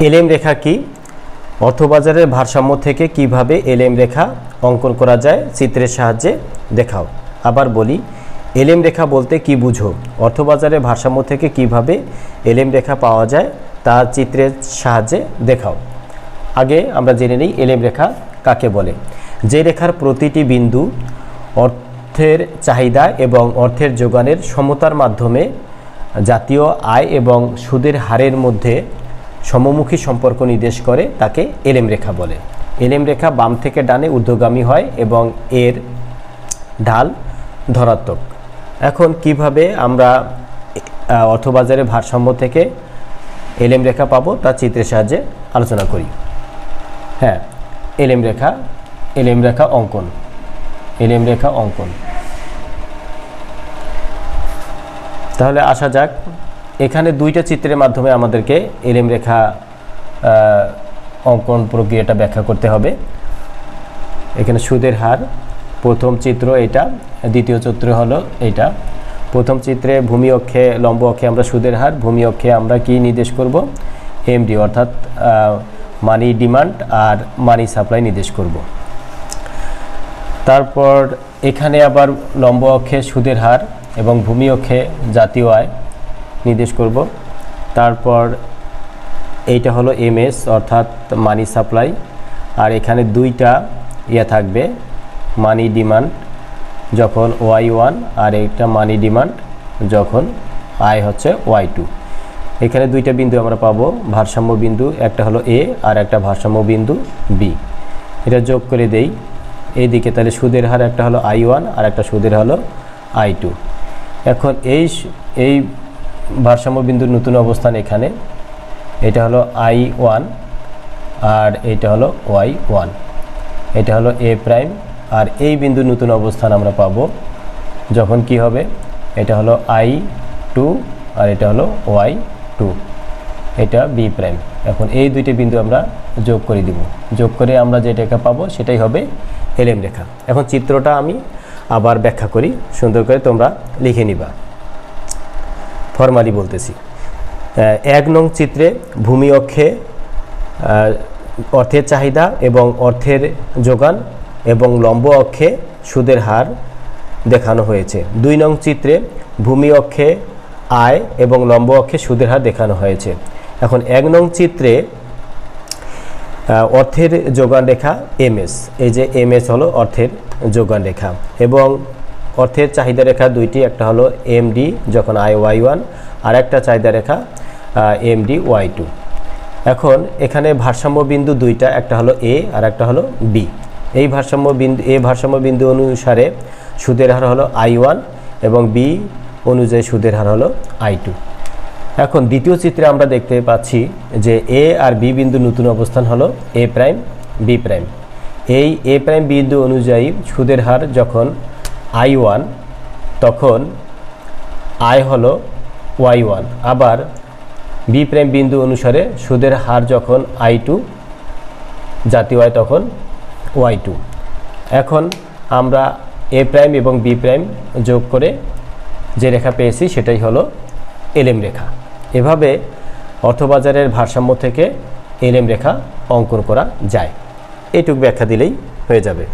এলএম রেখা কি? অর্থবাজারের ভারসাম্য থেকে কীভাবে এলএম রেখা অঙ্কন করা যায় চিত্রের সাহায্যে দেখাও। আবার বলি, এলএম রেখা বলতে কি বুঝো? অর্থবাজারের ভারসাম্য থেকে কীভাবে এলএম রেখা পাওয়া যায় তা চিত্রের সাহায্যে দেখাও। আগে আমরা জেনে নিই এলএম রেখা কাকে বলে। যে রেখার প্রতিটি বিন্দু অর্থের চাহিদা এবং অর্থের যোগানের সমতার মাধ্যমে জাতীয় আয় এবং সুদের হারের মধ্যে সমমুখী সম্পর্ক নির্দেশ করে তাকে এলএম রেখা বলে। এলএম রেখা বাম থেকে ডানে ঊর্ধ্বগামী হয় এবং এর ঢাল ধনাত্মক। এখন কীভাবে আমরা অর্থবাজারে ভারসাম্য থেকে এলএম রেখা পাবো তা চিত্রের সাহায্যে আলোচনা করি। হ্যাঁ এলএম রেখা এলএম রেখা অঙ্কন। এলএম রেখা অঙ্কন। তাহলে আসা যাক এখানে দুইটা চিত্রের মাধ্যমে আমাদেরকে এলএম রেখা অঙ্কন প্রক্রিয়াটা ব্যাখ্যা করতে হবে। এখানে সুদের হার, প্রথম চিত্র এটা, দ্বিতীয় চিত্র হলো এটা। প্রথম চিত্রে ভূমি অক্ষে, লম্ব অক্ষে আমরা সুদের হার, ভূমি অক্ষে আমরা কি নির্দেশ করব? এমডি অর্থাৎ মানি ডিমান্ড আর মানি সাপ্লাই নির্দেশ করব। তারপর এখানে আবার লম্ব অক্ষে সুদের হার এবং ভূমি অক্ষে জাতীয় আয়। নির্দেশ করব। তারপর এইটা হলো এমএস, অর্থাৎ মানি সাপ্লাই আর এখানে দুইটা ইয়ে থাকবে মানি ডিমান্ড যখন ওয়াই ওয়ান আর একটা মানি ডিমান্ড যখন আয় হচ্ছে ওয়াই টু। এখানে দুইটা বিন্দু আমরা পাবো, ভারসাম্য বিন্দু, একটা হলো এ আর একটা ভারসাম্য বিন্দু বি। এটা যোগ করে দেই, এইদিকে তাহলে সুদের হার একটা হলো আই ওয়ান আর একটা সুদের হলো আই টু। এখন এই এই ভারসাম্য বিন্দুর নতুন অবস্থান এখানে। এটা হলো আই ওয়ান আর এটা হলো ওয়াই ওয়ান এটা হলো এ প্রাইম আর এই বিন্দুর নতুন অবস্থান আমরা পাবো। যখন কি হবে? এটা হলো আই টু আর এটা হলো ওয়াই টু এটা বি প্রাইম এখন এই দুইটি বিন্দু আমরা যোগ করে দিব। যোগ করে আমরা যে রেখা পাবো সেটাই হবে এলএম রেখা। এখন চিত্রটা আমি আবার ব্যাখ্যা করি। সুন্দর করে তোমরা লিখে নিবা। ফরমালি বলতেছি। এক নং চিত্রে ভূমি অক্ষে অর্থের চাহিদা এবং অর্থের যোগান এবং লম্ব অক্ষে সুদের হার দেখানো হয়েছে। দুই নং চিত্রে ভূমি অক্ষে আয় এবং লম্ব অক্ষে সুদের হার দেখানো হয়েছে। এখন এক নং চিত্রে অর্থের যোগান রেখা এমএস এই যে এমএস হলো অর্থের যোগান রেখা এবং অর্থের চাহিদা রেখা দুইটি, একটা হলো এমডি যখন আই ওয়াই ওয়ান আর একটা চাহিদা রেখা এমডি ওয়াই টু এখন এখানে ভারসাম্য বিন্দু দুইটা, একটা হলো এ আর একটা হলো বি এই ভারসাম্য বিন্দু এ ভারসাম্য বিন্দু অনুসারে সুদের হার হলো আই ওয়ান এবং বি অনুযায়ী সুদের হার হলো আই টু এখন দ্বিতীয় চিত্রে আমরা দেখতে পাচ্ছি যে এ আর বি বিন্দু নতুন অবস্থান হলো এ প্রাইম বি প্রাইম এই এ প্রাইম বিন্দু অনুযায়ী সুদের হার যখন আই ওয়ান, তখন আয় হলো ওয়াই ওয়ান। আবার বি প্রাইম বিন্দু অনুসারে সুদের হার যখন আই টু, জাতীয় আয় তখন ওয়াই টু। এখন আমরা এ প্রাইম এবং বি প্রাইম যোগ করে যে রেখা পেয়েছি সেটাই হলো এলএম রেখা। এভাবে অর্থবাজারের ভারসাম্য থেকে এলএম রেখা অঙ্কন করা যায়। এইটুকু ব্যাখ্যা দিলেই হয়ে যাবে।